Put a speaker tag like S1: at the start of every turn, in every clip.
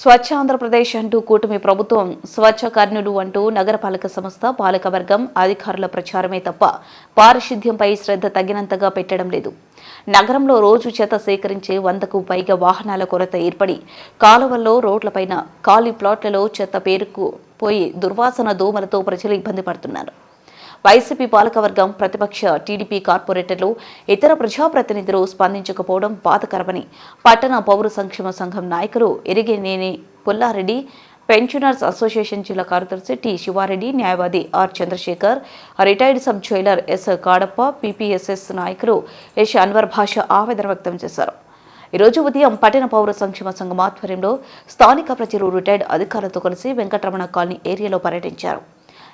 S1: స్వచ్ఛ ఆంధ్రప్రదేశ్ అంటూ కూటమి ప్రభుత్వం స్వచ్ఛ కర్ణులు అంటూ నగరపాలక సంస్థ పాలకవర్గం అధికారుల ప్రచారమే తప్ప పారిశుద్ధ్యంపై శ్రద్ధ తగినంతగా పెట్టడం లేదు. నగరంలో రోజు చెత్త సేకరించే వందకు పైగా వాహనాల కొరత ఏర్పడి కాలువల్లో రోడ్లపైన ఖాళీ ప్లాట్లలో చెత్త పేరుకు పోయి దుర్వాసన దోమలతో ప్రజలు ఇబ్బంది పడుతున్నారు. వైసీపీ పాలకవర్గం ప్రతిపక్ష టీడీపీ కార్పొరేటర్లు ఇతర ప్రజాప్రతినిధులు స్పందించకపోవడం బాధకరమని పట్టణ పౌర సంక్షేమ సంఘం నాయకులు ఎరిగినేని పుల్లారెడ్డి పెన్షనర్స్ అసోసియేషన్ జిల్లా కార్యదర్శి టి శివారెడ్డి న్యాయవాది R Chandrasekhar retired sub jailer S Kadappa PPSS నాయకులు ఎస్ అన్వర్ భాష ఆవేదన వ్యక్తం చేశారు. ఈరోజు ఉదయం పట్టణ పౌర సంక్షేమ సంఘం ఆధ్వర్యంలో స్థానిక ప్రజలు రిటైర్డ్ అధికారులతో కలిసి వెంకటరమణ కాలనీ ఏరియాలో పర్యటించారు.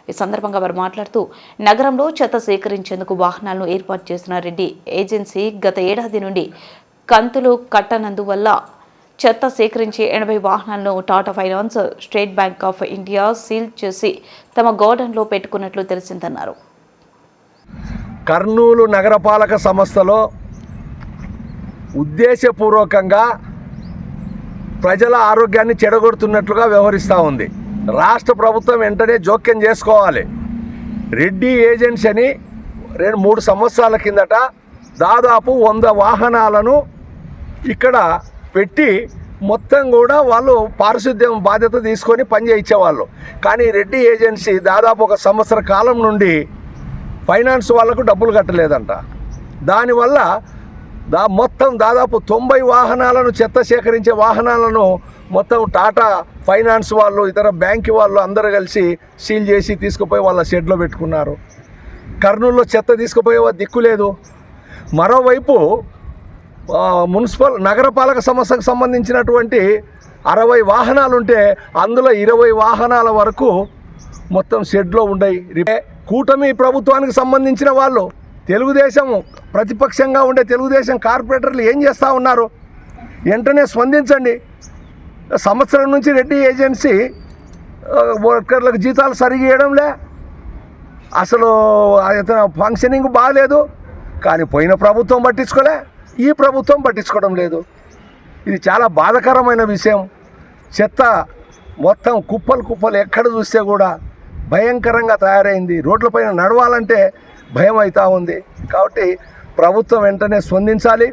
S1: ఈ సందర్భంగా వారు మాట్లాడుతూ నగరంలో చెత్త సేకరించేందుకు వాహనాలను ఏర్పాటు చేసిన రెడ్డి ఏజెన్సీ గత ఏడాది నుండి కంతులు కట్టనందువల్ల చెత్త సేకరించే ఎనభై వాహనాలను Tata finance State Bank of India seal చేసి తమ గోడౌన్లో పెట్టుకున్నట్లు తెలిసిందన్నారు.
S2: కర్నూలు నగరపాలక సంస్థలో ఉద్దేశపూర్వకంగా ప్రజల ఆరోగ్యాన్ని చెడగొడుతున్నట్లుగా వ్యవహరిస్తూ ఉంది. రాష్ట్ర ప్రభుత్వం వెంటనే జోక్యం చేసుకోవాలి. రెడ్డి ఏజెన్సీ అని రెండు మూడు సంవత్సరాల కిందట దాదాపు వంద వాహనాలను ఇక్కడ పెట్టి మొత్తం కూడా వాళ్ళు పారిశుద్ధ్యం బాధ్యత తీసుకొని పని చేయించేవాళ్ళు. కానీ రెడ్డి ఏజెన్సీ దాదాపు ఒక సంవత్సర కాలం నుండి ఫైనాన్స్ వాళ్ళకు డబ్బులు కట్టలేదంట. దానివల్ల దా మొత్తం దాదాపు తొంభై వాహనాలను చెత్త సేకరించే వాహనాలను మొత్తం టాటా ఫైనాన్స్ వాళ్ళు ఇతర బ్యాంక్ వాళ్ళు అందరూ కలిసి సీల్ చేసి తీసుకుపోయి వాళ్ళ షెడ్లో పెట్టుకున్నారు. కర్నూలులో చెత్త తీసుకుపోయే దిక్కు లేదు. మరోవైపు మున్సిపల్ నగరపాలక సంస్థకు సంబంధించినటువంటి అరవై వాహనాలు ఉంటే అందులో ఇరవై వాహనాల వరకు మొత్తం షెడ్లో ఉండయి. రిపే- కూటమి ప్రభుత్వానికి సంబంధించిన వాళ్ళు తెలుగుదేశం ప్రతిపక్షంగా ఉండే తెలుగుదేశం కార్పొరేటర్లు ఏం చేస్తూ ఉన్నారు? వెంటనే స్పందించండి. సంవత్సరం నుంచి రెడ్డి ఏజెన్సీ వర్కర్లకు జీతాలు సరిగా ఇవ్వడంలే అసలు అతను ఫంక్షనింగ్ బాగాలేదు కానీ పోయిన ప్రభుత్వం పట్టించుకోలే. ఈ ప్రభుత్వం పట్టించుకోవడం లేదు. ఇది చాలా బాధకరమైన విషయం. చెత్త మొత్తం కుప్పలు కుప్పలు ఎక్కడ చూస్తే కూడా భయంకరంగా తయారైంది. రోడ్లపైన నడవాలంటే భయం అవుతూ ఉంది. కాబట్టి ప్రభుత్వం వెంటనే స్పందించాలి.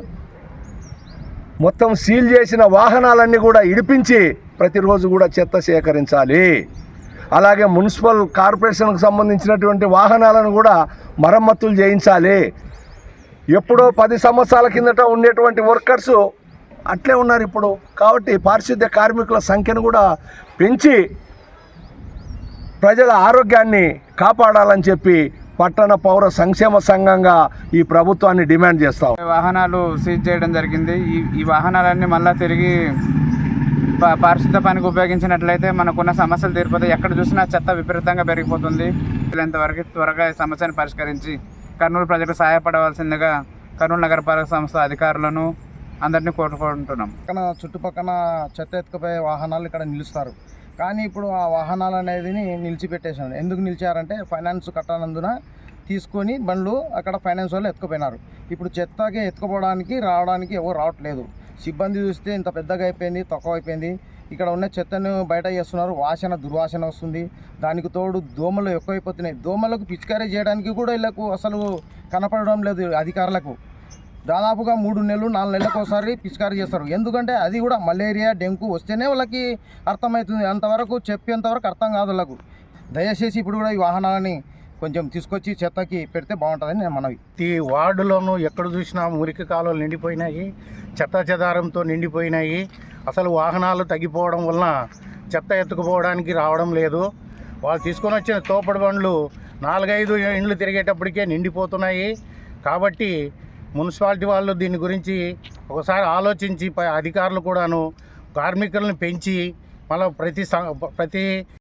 S2: మొత్తం సీల్ చేసిన వాహనాలన్నీ కూడా ఇడిపించి ప్రతిరోజు కూడా చెత్త సేకరించాలి. అలాగే మున్సిపల్ కార్పొరేషన్కు సంబంధించినటువంటి వాహనాలను కూడా మరమ్మతులు చేయించాలి. ఎప్పుడో పది సంవత్సరాల కిందట ఉండేటువంటి వర్కర్స్ అట్లే ఉన్నారు ఇప్పుడు. కాబట్టి పారిశుద్ధ్య కార్మికుల సంఖ్యను కూడా పెంచి ప్రజల ఆరోగ్యాన్ని కాపాడాలని చెప్పి పట్టణ పౌర సంక్షేమ సంఘంగా ఈ ప్రభుత్వాన్ని డిమాండ్ చేస్తాం.
S3: వాహనాలు సీజ్ చేయడం జరిగింది. ఈ ఈ వాహనాలన్నీ మళ్ళీ తిరిగి ప- పారిశుద్ధ పనికి ఉపయోగించినట్లయితే మనకున్న సమస్యలు తీరిపోతాయి ఎక్కడ చూసినా చెత్త విపరీతంగా పెరిగిపోతుంది. వీలైనంతవరకు త్వరగా ఈ సమస్యను పరిష్కరించి కర్నూలు ప్రజలకు సహాయపడవలసిందిగా కర్నూలు నగరపాలక సంస్థ అధికారులను అందరినీ కోరుకుంటున్నాం.
S4: పక్కన చుట్టుపక్కల చెత్త ఎత్తుకుపోయే వాహనాలు ఇక్కడ నిలుస్తారు. కానీ ఇప్పుడు ఆ వాహనాలు అనేది నిలిచిపెట్టేశాను ఎందుకు నిలిచారంటే ఫైనాన్స్ కట్టనందున తీసుకొని బండ్లు అక్కడ ఫైనాన్స్ వాళ్ళు ఎత్తుకుపోయినారు. ఇప్పుడు చెత్తకి ఎత్తుకుపోవడానికి రావడానికి ఎవరు రావట్లేదు. సిబ్బంది చూస్తే ఇంత పెద్దగా అయిపోయింది తక్కువ అయిపోయింది. ఇక్కడ ఉన్న చెత్తను బయట చేస్తున్నారు వాసన దుర్వాసన వస్తుంది. దానికి తోడు దోమలు ఎక్కువైపోతున్నాయి. దోమలకు పిచికారీ చేయడానికి కూడా వీళ్ళకు అసలు కనపడడం లేదు అధికారులకు. దాదాపుగా మూడు నెలలు నాలుగు నెలలకు ఒకసారి పిచికారీ చేస్తారు. ఎందుకంటే అది కూడా మలేరియా డెంగ్యూ వస్తేనే వాళ్ళకి అర్థమవుతుంది. అంతవరకు చెప్పేంతవరకు అర్థం కాదు వాళ్ళకు. దయచేసి ఇప్పుడు కూడా ఈ వాహనాలని కొంచెం తీసుకొచ్చి చెత్తకి పెడితే బాగుంటుందని నేను మనవి.
S5: ఈ వార్డులోనూ ఎక్కడ చూసినా మురికి కాలువలు నిండిపోయినాయి చెత్త చెదారంతో నిండిపోయినాయి. అసలు వాహనాలు తగ్గిపోవడం వలన చెత్త ఎత్తుకుపోవడానికి రావడం లేదు. వాళ్ళు తీసుకొని వచ్చిన తోపడి బండ్లు నాలుగైదు ఇండ్లు తిరిగేటప్పటికే నిండిపోతున్నాయి. కాబట్టి మున్సిపాలిటీ వాళ్ళు దీని గురించి ఒకసారి ఆలోచించి పై అధికారులు కూడాను కార్మికులను పెంచి మళ్ళీ ప్రతి స- ప్రతి